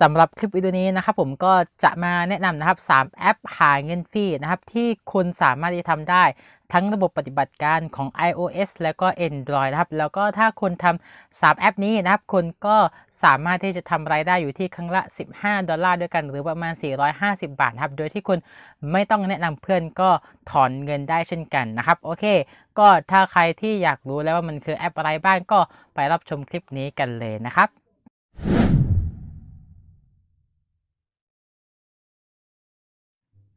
สำหรับคลิปวิดีโอนี้นะครับผมก็จะมาแนะนำนะครับ 3 แอปหาเงินฟรีนะครับที่คุณสามารถที่จะทำได้ทั้งระบบปฏิบัติการของ iOS แล้วก็ Android นะครับ แล้วก็ถ้าคุณทำ3แอปนี้นะครับคุณก็สามารถที่จะทำรายได้อยู่ที่ครั้งละ 15 ดอลลาร์ด้วยกัน หรือประมาณ 450 บาทครับ โดยที่คุณไม่ต้องแนะนำเพื่อนก็ถอนเงินได้เช่นกันนะครับ โอเค ก็ถ้าใครที่อยากรู้แล้วว่ามันคือแอปอะไรบ้างก็ไปรับชมคลิปนี้กันเลยนะครับ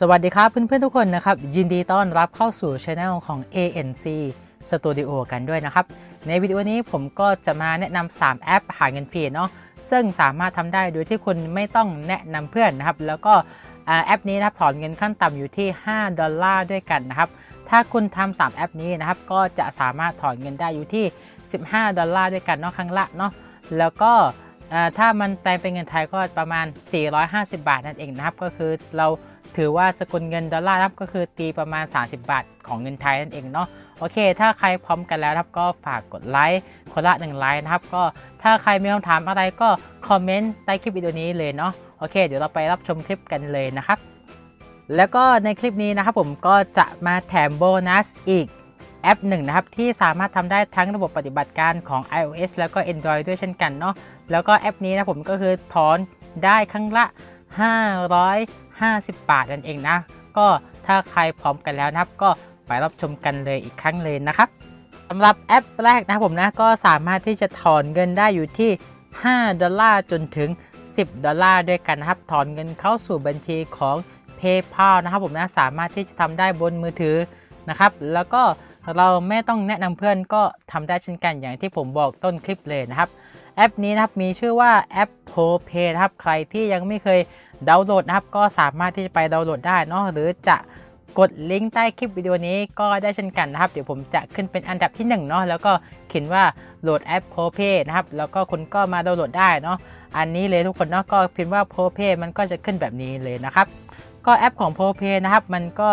สวัสดีครับเพื่อนๆทุกคนนะครับ ยินดีต้อนรับเข้าสู่ช anel ของ ANC Studio กันด้วยนะครับ ในวิดีโอนี้ผมก็จะมาแนะนำ3แอปหาเงินฟรีเนาะซึ่งสามารถทำได้โดยที่คุณไม่ต้องแนะนำเพื่อนนะครับ แล้วก็แอปนี้นะครับถอนเงินขั้นต่ำอยู่ที่ 5 ดอลลาร์ด้วยกันนะครับ ถ้าคุณทำ3แอปนี้นะครับ ก็จะสามารถถอนเงินได้อยู่ที่ 15 ดอลลาร์ด้วยกันเนาะครั้งละเนาะแล้วก็ถ้ามันแปลงเป็นเงินไทยก็ประมาณ 450 บาทนั่นเองนะครับ ก็คือเรา ถือว่าสกุลเงินดอลลาร์ครับก็คือตีประมาณ 30 บาทของเงินไทยนั่นเองเนาะโอเค ถ้าใครพร้อมกันแล้วครับก็ฝากกดไลค์คนละ1ไลค์นะครับก็ถ้าใครมีคำถามอะไรก็คอมเมนต์ใต้คลิปวิดีโอนี้เลยเนาะโอเค เดี๋ยวเราไปรับชมคลิปกันเลยนะครับ แล้วก็ในคลิปนี้นะครับผมก็จะมาแถมโบนัสอีกแอปหนึ่งนะครับที่สามารถทำได้ทั้งระบบปฏิบัติการของ iOS แล้วก็ Android ด้วยเช่นกันเนาะแล้วก็แอปนี้นะผมก็คือถอนได้ครั้งละ 50 บาทนั่นเองนะ ก็ถ้าใครพร้อมกันแล้วนะครับ ก็ไปรับชมกันเลยอีกครั้งเลยนะครับสำหรับแอปแรกนะผมนะก็สามารถที่จะถอนเงินได้อยู่ที่ 5 ดอลลาร์จนถึง 10 ดอลลาร์ด้วยกันนะครับ ถอนเงินเข้าสู่บัญชีของ PayPal นะครับผมนะสามารถที่จะทำได้บนมือถือนะครับ แล้วก็เราไม่ต้องแนะนำเพื่อนก็ทำได้เช่นกันอย่างที่ผมบอกต้นคลิปเลยนะครับ แอปนี้นะครับมีชื่อว่าแอป p o p a y นะครับใครที่ยังไม่เคย ดาวน์โหลดนะครับก็สามารถที่จะไปดาวน์โหลดได้เนาะหรือจะกดลิงก์ใต้คลิปวิดีโอนี้ก็ได้เช่นกันนะครับ เดี๋ยวผมจะขึ้นเป็นอันดับที่1เนาะแล้วก็เขียนว่าโหลดแอป ProPay นะครับ แล้วก็คุณก็มาดาวน์โหลดได้เนาะอันนี้เลยทุกคนเนาะก็พิมพ์ว่า ProPay มันก็จะขึ้นแบบนี้เลยนะครับ ก็แอปของ ProPay นะครับมันก็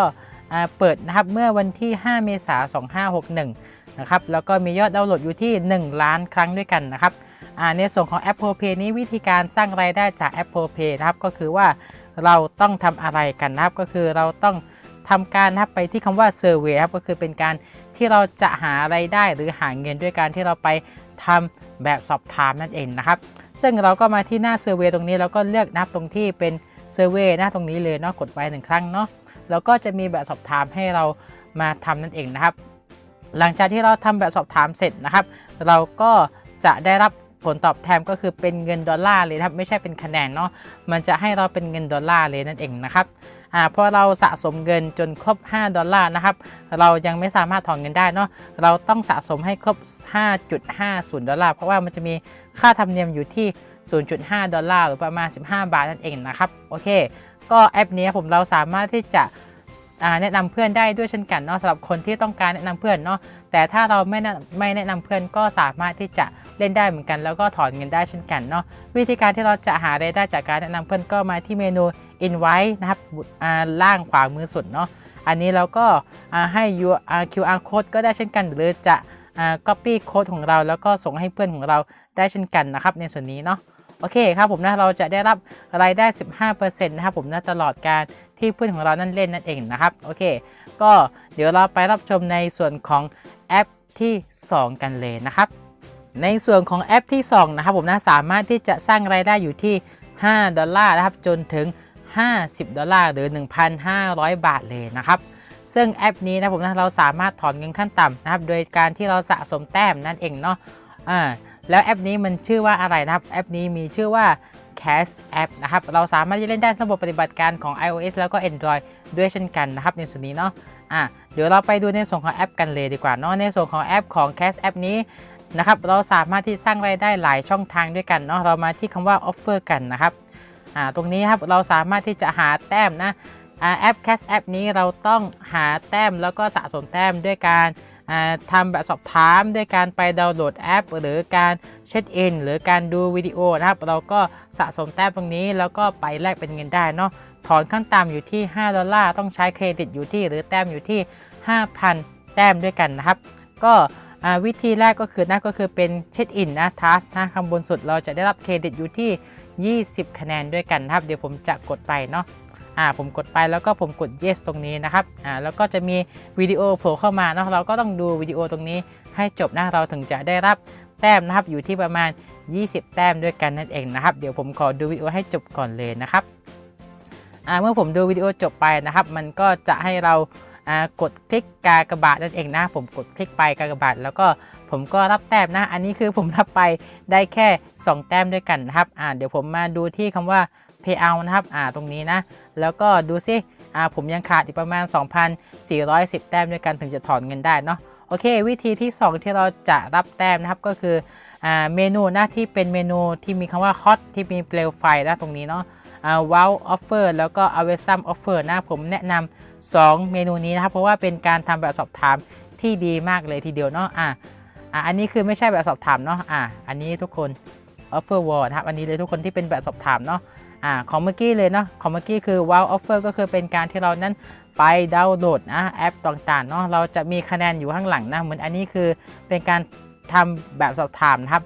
เปิดนะครับเมื่อวันที่ 5 เมษายน2561 นะครับแล้วก็มียอดดาวน์โหลดอยู่ที่ 1 ล้านครั้งด้วยกันนะครับในส่วนของแอป ProPay นี้วิธีการสร้างรายได้จากแอป ProPay นะครับก็คือว่าเราต้องทำอะไรกันนะครับก็คือเราต้องทำการนะครับไปที่คำว่า Survey ครับก็คือเป็นการที่เราจะหาไรายได้หรือหาเงินด้วยการที่เราไปทำแบบสอบถามนั่นเองนะครับซึ่งเราก็มาที่หน้า Survey ตรงนี้แล้วก็เลือกนะครับตรงที่เป็น Survey นะตรงนี้เลยเนาะกดไปหนึ่งครั้งเนาะแล้วก็จะมีแบบสอบถามให้เรามาทำนั่นเองนะครับ หลังจากที่เราทำแบบสอบถามเสร็จนะครับ เราก็จะได้รับผลตอบแทนก็คือเป็นเงินดอลลาร์เลยครับไม่ใช่เป็นคะแนนเนาะมันจะให้เราเป็นเงินดอลลาร์เลยนั่นเองนะครับอ่าพอเราสะสมเงินจนครบ 5 ดอลลาร์นะครับ เรายังไม่สามารถถอนเงินได้เนาะเราต้องสะสมให้ครบ 5.50 ดอลลาร์ เพราะว่ามันจะมีค่าธรรมเนียมอยู่ที่ 0.5 ดอลลาร์หรือประมาณ 15 บาทนั่นเองนะครับโอเค ก็แอปนี้ผมเราสามารถที่จะ แนะนำเพื่อนได้ด้วยเช่นกันเนาะสำหรับคนที่ต้องการแนะนำเพื่อนเนาะแต่ถ้าเราไม่ไม่แนะนำเพื่อนก็สามารถที่จะเล่นได้เหมือนกัน แล้วก็ถอนเงินได้เช่นกันเนาะวิธีการที่เราจะหารายได้จากการแนะนำเพื่อนก็มาที่เมนู invite นะครับล่างขวามือสุดเนาะอันนี้เราก็อ่าให้ QR code ก็ได้เช่นกัน หรือจะอ่า copy code ของเราแล้วก็ส่งให้เพื่อนของเราได้เช่นกันนะครับในส่วนนี้เนาะโอเคครับผมนะเราจะได้รับรายได้ 15%นะครับผมนะตลอดการ ที่เพื่อนของเรานั่นเล่นนั่นเองนะครับโอเค ก็เดี๋ยวเราไปรับชมในส่วนของแอปที่ 2 กันเลยนะครับ ในส่วนของแอปที่ 2 นะครับผมนะสามารถที่จะสร้างรายได้อยู่ที่ 5 ดอลลาร์นะครับจนถึง 50 ดอลลาร์หรือ 1,500 บาทเลยนะครับซึ่งแอปนี้นะผมนะเราสามารถถอนเงินขั้นต่ำนะครับ โดยการที่เราสะสมแต้มนั่นเองเนาะอ่า แล้วแอปนี้มันชื่อว่าอะไรนะครับ แอปนี้มีชื่อว่า Cash App นะครับ เราสามารถจะเล่นได้ระบบปฏิบัติการของ iOS แล้วก็ Android ด้วยเช่นกันนะครับในส่วนนี้เนาะ อะ เดี๋ยวเราไปดูในส่วนของแอปกันเลยดีกว่าเนาะ ในส่วนของแอปของ Cash App นี้นะครับ เราสามารถที่สร้างรายได้หลายช่องทางด้วยกันเนาะ เรามาที่คำว่า Offer กันนะครับ อ่า ตรงนี้ครับ เราสามารถที่จะหาแต้มนะอ่าแอป Cash App นี้เราต้องหาแต้มแล้วก็สะสมแต้มด้วยการ ทำแบบสอบถามด้วยการไปดาวน์โหลดแอป หรือการเช็คอินหรือการดูวิดีโอนะครับ เราก็สะสมแต้มตรงนี้แล้วก็ไปแลกเป็นเงินได้เนาะถอนขั้นต่ำอยู่ที่ 5 ดอลลาร์ ต้องใช้เครดิตอยู่ที่ หรือแต้มอยู่ที่ 5,000 แต้มด้วยกันนะครับ ก็วิธีแรกก็คือนะก็คือเป็นเช็คอินนะทัสนะข้างบนสุดเราจะได้รับเครดิตอยู่ที่ 20 คะแนนด้วยกันนะครับ เดี๋ยวผมจะกดไปเนาะ อ่าผมกดไปแล้วก็ผมกด yes ตรงนี้นะครับอ่าแล้วก็จะมีวิดีโอโผล่เข้ามาเนาะเราก็ต้องดูวิดีโอตรงนี้ให้จบนะเราถึงจะได้รับแต้มนะครับอยู่ที่ประมาณ 20 แต้มด้วยกันนั่นเองนะครับ เดี๋ยวผมขอดูวิดีโอให้จบก่อนเลยนะครับอ่าเมื่อผมดูวิดีโอจบไปนะครับ มันก็จะให้เราอ่ากดคลิกกากระบาทนั่นเองนะ ผมกดคลิกไปกากระบาทแล้วก็ ผมก็รับแต้มนะ อันนี้คือผมรับไปได้แค่ 2 แต้มด้วยกันนะครับอ่าเดี๋ยวผมมาดูที่คำว่า payout นะครับอ่าตรงนี้นะ แล้วก็ดูซิอ่าผมยังขาดอีกประมาณ 2,410 แต้มด้วยกันถึงจะถอนเงินได้เนาะโอเค วิธีที่ 2 ที่เราจะรับแต้มนะครับก็คืออ่าเมนูหนะที่เป็นเมนูที่มีคำว่า hot ที่มีเปลวไฟนะตรงนี้เนาะอ่า wow offer แล้วก็ awesom offer นะผมแนะนำ2เมนูนี้นะครับเพราะว่าเป็นการทำแบบสอบถามที่ดีมากเลยทีเดียวเนาะอ่า อ่าอันนี้คือไม่ใช่แบบสอบถามเนาะอ่าอันนี้ทุกคน offer wall นะครับอันนี้เลยทุกคนที่เป็นแบบสอบถามเนาะอ่าของเมื่อกี้เลยเนาะของเมื่อกี้คือ wow offer ก็คือเป็นการที่เรานั้นไปดาวน์โหลดนะแอปต่างๆเนาะเราจะมีคะแนนอยู่ข้างหลังนะเหมือนอันนี้คือเป็นการทำแบบสอบถามนะครับ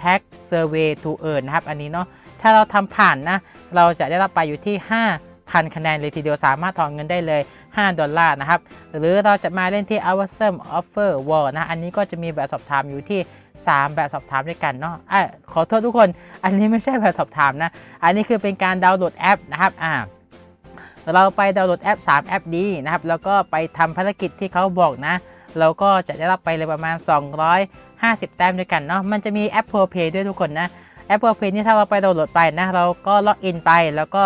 tag survey to earn นะครับ อันนี้เนาะถ้าเราทำผ่านนะ เราจะได้รับไปอยู่ที่ 5,000 คะแนนเลยทีเดียวสามารถถอนเงินได้เลย 5 ดอลลาร์นะครับ หรือเราจะมาเล่นที่ Awesome Offer Wall นะ อันนี้ก็จะมีแบบสอบถามอยู่ที่ 3 แบบสอบถามด้วยกันเนาะอะขอโทษทุกคน อันนี้ไม่ใช่แบบสอบถามนะ อันนี้คือเป็นการดาวน์โหลดแอปนะครับ อ่าเราไปดาวน์โหลดแอป 3 แอปดีนะครับ แล้วก็ไปทำภารกิจที่เขาบอกนะ เราก็จะได้รับไปเลยประมาณ 250 แต้มด้วยกันเนาะ มันจะมีแอป Pro Pay ด้วยทุกคนนะแอป Pro Pay นี่ถ้าเราไปดาวน์โหลดไปนะ เราก็ล็อกอินไปแล้วก็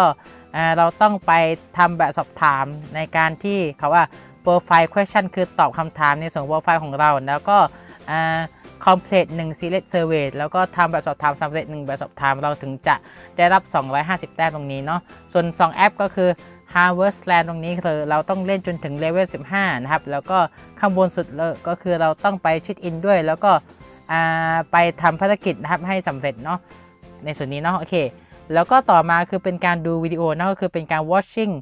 เราต้องไปทำแบบสอบถามในการที่เขาว่า Profile Question คือตอบคำถามในส่วนโปรไฟล์ของเรา แล้วก็ complete 1 select survey แล้วก็ทำแบบสอบถามสำเร็จ1แบบสอบถามเราถึงจะได้รับ 250 แต้มตรงนี้เนาะ ส่วน 2 แอปก็คือ Harvest Land ตรงนี้คือเราต้องเล่นจนถึงเลเวล 15 นะครับ แล้วก็ข้างบนสุดเลยก็คือเราต้องไปชิดอินด้วย แล้วก็ไปทำภารกิจนะครับให้สำเร็จเนาะ ในส่วนนี้เนาะ โอเค แล้วก็ต่อมาคือเป็นการดูวิดีโอนะก็คือเป็นการ watching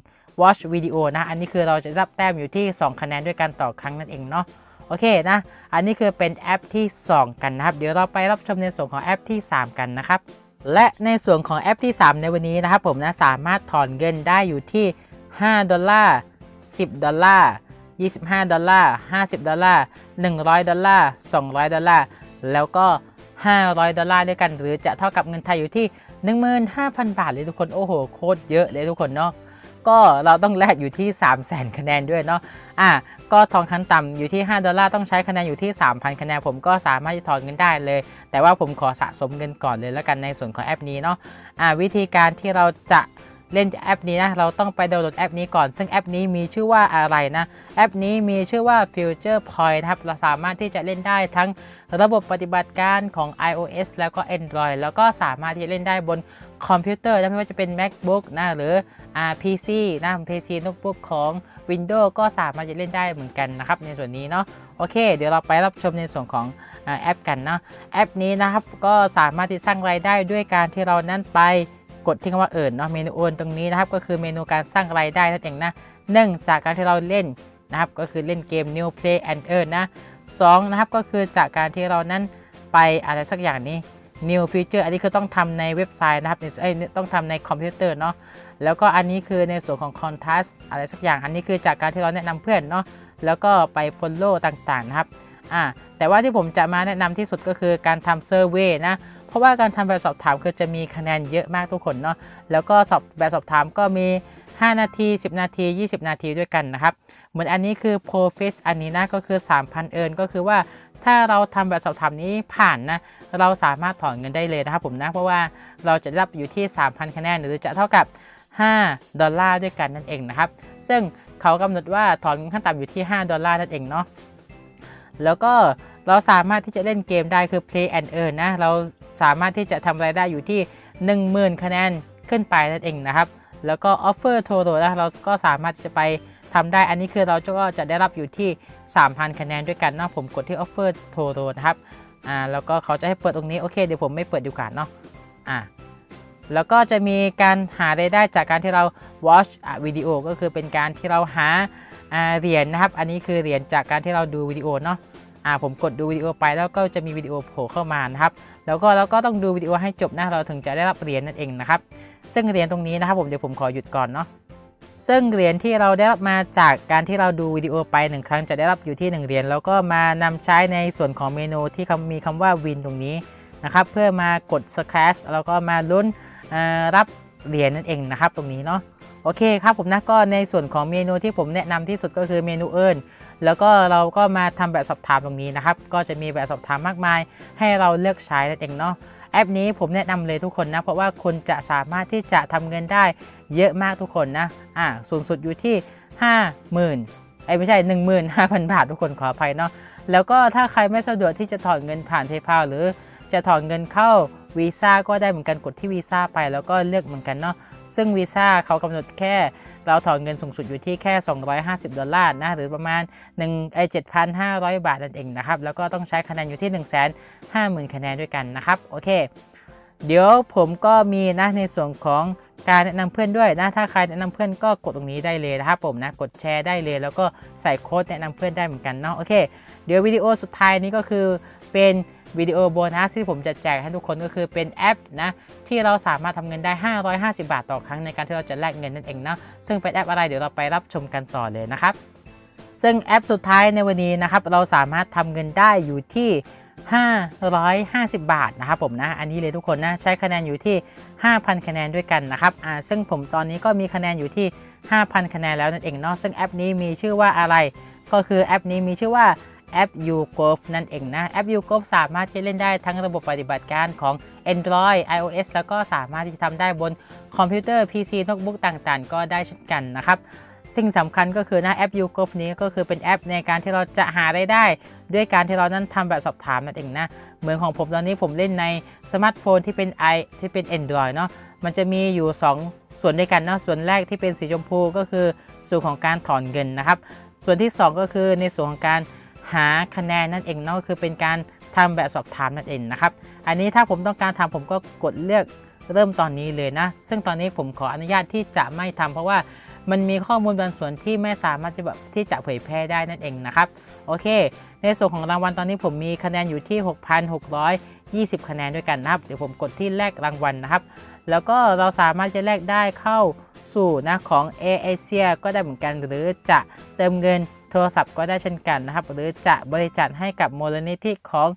watch วิดีโอนะ อันนี้คือเราจะรับแต้มอยู่ที่ 2 คะแนนด้วยกันต่อครั้งนั่นเองเนาะโอเคนะ อันนี้คือเป็นแอปที่ 2 กันนะครับ เดี๋ยวเราไปรับชมในส่วนของแอปที่ 3 กันนะครับ และในส่วนของแอปที่ 3 ในวันนี้นะครับผมนะสามารถถอนเงินได้อยู่ที่ 5 ดอลลาร์ 10 ดอลลาร์ 25 ดอลลาร์ 50 ดอลลาร์ 100 ดอลลาร์ 200 ดอลลาร์ แล้วก็ 500 ดอลลาร์ด้วยกัน หรือจะเท่ากับเงินไทยอยู่ที่ 15,000 บาทเลยทุกคน โอ้โห โคตรเยอะเลยทุกคนเนาะ ก็เราต้องแลกอยู่ที่ 3 0 0 0 0 0 คะแนนด้วยเนาะ อะ ก็ทองคันต่ำอยู่ที่ 5 ดอลลาร์ต้องใช้คะแนนอยู่ที่ 3,000 คะแนนผมก็สามารถจะถอนเงินได้เลย แต่ว่าผมขอสะสมเงินก่อนเลยแล้วกันในส่วนของแอปนี้เนาะ อะวิธีการที่เราจะ เล่นแอปนี้นะเราต้องไปดาวน์โหลดแอปนี้ก่อน ซึ่งแอปนี้มีชื่อว่าอะไรนะ แอปนี้มีชื่อว่า Future Point ครับเราสามารถที่จะเล่นได้ทั้งระบบปฏิบัติการของ iOS แล้วก็ Android แล้วก็สามารถที่จะเล่นได้บนคอมพิวเตอร์ไม่ว่าจะเป็น MacBook นะหรือ PC นะ PC Notebook ของ Windows ก็สามารถจะเล่นได้เหมือนกันนะครับในส่วนนี้เนาะโอเค เดี๋ยวเราไปรับชมในส่วนของแอปกันเนาะแอปนี้นะครับก็สามารถที่สร้างรายได้ด้วยการที่เรานั้นไป กดที่คำว่าเอิญเนาะเมนูโอนตรงนี้นะครับ ก็คือเมนูการสร้างรายได้นั่นเองนะหนึ่งจากการที่เราเล่นนะครับ ก็คือเล่นเกม New Play and Earn นะสองนะครับก็คือจากการที่เรานั้นไปอะไรสักอย่างนี้ New Feature อันนี้คือต้องทำในเว็บไซต์นะครับเอ้ยต้องทำในคอมพิวเตอร์เนาะแล้วก็อันนี้คือในส่วนของ Contest อะไรสักอย่าง อันนี้คือจากการที่เราแนะนำเพื่อนเนาะแล้วก็ไป Follow ต่างๆนะครับ อ่าแต่ว่าที่ผมจะมาแนะนำที่สุดก็คือการทำเซอร์เวยนะ เพราะว่าการทำแบบสอบถามคือจะมีคะแนนเยอะมากทุกคนเนาะ แล้วก็สอบแบบสอบถามก็มี 5 นาที 10 นาที 20 นาทีด้วยกันนะครับ เหมือนอันนี้คือ Profit อันนี้นะก็คือ 3,000 เอินก็คือว่าถ้าเราทำแบบสอบถามนี้ผ่านนะ เราสามารถถอนเงินได้เลยนะครับผมนะ เพราะว่าเราจะรับอยู่ที่ 3,000 คะแนนหรือจะเท่ากับ 5 ดอลลาร์ด้วยกันนั่นเองนะครับ ซึ่งเขากำหนดว่าถอนเงินขั้นต่ำอยู่ที่ 5 ดอลลาร์นั่นเองเนาะ แล้วก็เราสามารถที่จะเล่นเกมได้คือ play and earn นะ เราสามารถที่จะทำรายได้อยู่ที่ 10,000 คะแนนขึ้นไปนั่นเองนะครับ แล้วก็ offer t o t o นะเราก็สามารถจะไปทำได้ อันนี้คือเราก็จะได้รับอยู่ที่ 3,000 คะแนนด้วยกันเนาะผมกดที่ offer t o t o นะครับ อ่า แล้วก็เขาจะให้เปิดตรงนี้ โอเค เดี๋ยวผมไม่เปิดดีกว่าเนาะ อ่าแล้วก็จะมีการหารายได้จากการที่เรา watch วิดีโอก็คือเป็นการที่เราหา เหรียญนะครับ อันนี้คือเหรียญจากการที่เราดูวิดีโอเนาะอ่าผมกดดูวิดีโอไปแล้วก็จะมีวิดีโอโผล่เข้ามานะครับ แล้วก็เราก็ต้องดูวิดีโอให้จบนะเราถึงจะได้รับเหรียญนั่นเองนะครับ ซึ่งเหรียญตรงนี้นะครับผมเดี๋ยวผมขอหยุดก่อนเนาะซึ่งเหรียญที่เราได้รับมาจากการที่เราดูวิดีโอไปหนึ่งครั้งจะได้รับอยู่ที่ 1 เหรียญแล้วก็มานำใช้ในส่วนของเมนูที่มีคำว่าวินตรงนี้นะครับเพื่อมากดสแครชแล้วก็มาลุ้นรับเหรียญนั่นเองนะครับ ตรงนี้เนาะ อเคครับผมนะก็ในส่วนของเมนูที่ผมแนะนำที่สุดก็คือเมนูเอิร์นแล้วก็เราก็มาทำแบบสอบถามตรงนี้นะครับ ก็จะมีแบบสอบถามมากมาย ให้เราเลือกใช้นั่นเองเนาะแอปนี้ผมแนะนำเลยทุกคนนะ เพราะว่าคนจะสามารถที่จะทำเงินได้เยอะมากทุกคนนะอ่าสูงสุดอยู่ที่ 50,000ไอ้ไม่ใช่ 15,000 บาททุกคนขออภัยเนาะแล้วก็ถ้าใครไม่สะดวกที่จะถอนเงินผ่าน PayPal หรือจะถอนเงินเข้า วีซ่าก็ได้เหมือนกันกดที่วีซ่าไปแล้วก็เลือกเหมือนกันเนาะซึ่งวีซ่าเขากำหนดแค่เราถอนเงินสูงสุดอยู่ที่แค่ 250 ดอลลาร์นะหรือประมาณ1ไอ้7,500 บาทนั่นเองนะครับแล้วก็ต้องใช้คะแนนอยู่ที่ 1 5 0 0 0 0คะแนนด้วยกันนะครับโอเค เดี๋ยวผมก็มีนะในส่วนของการแนะนำเพื่อนด้วยนะถ้าใครแนะนำเพื่อนก็กดตรงนี้ได้เลยนะครับผมนะกดแชร์ได้เลย แล้วก็ใส่โค้ดแนะนำเพื่อนได้เหมือนกันเนาะโอเค เดี๋ยววิดีโอสุดท้ายนี้ก็คือเป็นวิดีโอโบนัสที่ผมจะแจกให้ทุกคนก็คือเป็นแอปนะที่เราสามารถทำเงินได้ 550 บาทต่อครั้งในการที่เราจะแลกเงินนั่นเองเนาะซึ่งเป็นแอปอะไรเดี๋ยวเราไปรับชมกันต่อเลยนะครับซึ่งแอปสุดท้ายในวันนี้นะครับเราสามารถทำเงินได้อยู่ที่ 550 บาทนะครับผมนะอันนี้เลยทุกคนนะใช้คะแนนอยู่ที่ 5,000 คะแนนด้วยกันนะครับอ่าซึ่งผมตอนนี้ก็มีคะแนนอยู่ที่ 5,000 คะแนนแล้วนั่นเองเนาะซึ่งแอปนี้มีชื่อว่าอะไร ก็คือแอปนี้มีชื่อว่าแอป YouGolf นั่นเองนะแอป YouGolf สามารถที่เล่นได้ทั้งระบบปฏิบัติการของ Android iOS แล้วก็สามารถที่จะทำได้บนคอมพิวเตอร์ PC โน้ตบุ๊กต่างๆ ก็ได้เช่นกันนะครับ สิ่งสำคัญก็คือนะแอป YouGov นี้ก็คือเป็นแอปในการที่เราจะหารายได้ ด้วยการที่เรานั้นทำแบบสอบถามนั่นเองนะ เหมือนของผมตอนนี้ผมเล่นในสมาร์ทโฟนที่เป็น i ที่เป็น Android เนาะมันจะมีอยู่ 2 ส่วนด้วยกันเนาะส่วนแรกที่เป็นสีชมพูก็คือส่วนของการถอนเงินนะครับ ส่วนที่ 2 ก็คือในส่วนของการหาคะแนนนั่นเองเนาะคือเป็นการทำแบบสอบถามนั่นเองนะครับ อันนี้ถ้าผมต้องการทำผมก็กดเลือกเริ่มตอนนี้เลยนะ ซึ่งตอนนี้ผมขออนุญาตที่จะไม่ทำเพราะว่า มันมีข้อมูลบางส่วนที่ไม่สามารถที่แบบที่จะเผยแพร่ได้นั่นเองนะครับ โอเค ในส่วนของรางวัลตอนนี้ผมมีคะแนนอยู่ที่ 6,620 คะแนนด้วยกันนะครับ เดี๋ยวผมกดที่แลกรางวัลนะครับ แล้วก็เราสามารถจะแลกได้เข้าสู่นะของ a อเชียก็ได้เหมือนกัน หรือจะเติมเงินโทรศัพท์ก็ได้เช่นกันนะครับ หรือจะบริจาคให้กับมูลนิธิของ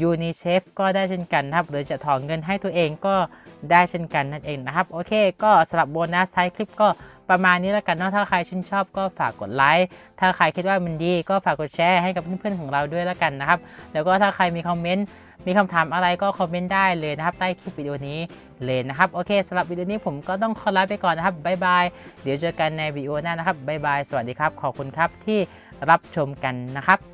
ยูนิเชฟก็ได้เช่นกันนะครับ หรือจะถอนเงินให้ตัวเองก็ได้เช่นกันนั่นเองนะครับ โอเค ก็สำหรับโบนัสท้ายคลิปก็ประมาณนี้แล้วกันเนาะถ้าใครชื่นชอบก็ฝากกดไลค์ถ้าใครคิดว่ามันดีก็ฝากกดแชร์ให้กับเพื่อนๆของเราด้วยแล้วกันนะครับ แล้วก็ถ้าใครมีคอมเมนต์มีคำถามอะไรก็คอมเมนต์ได้เลยนะครับใต้คลิปวิดีโอนี้เลยนะครับ โอเคสำหรับวิดีโอนี้ผมก็ต้องขอลาไปก่อนนะครับบ๊ายบายเดี๋ยวเจอกันในวิดีโอหน้านะครับบ๊ายบายสวัสดีครับ ขอบคุณครับที่รับชมกันนะครับ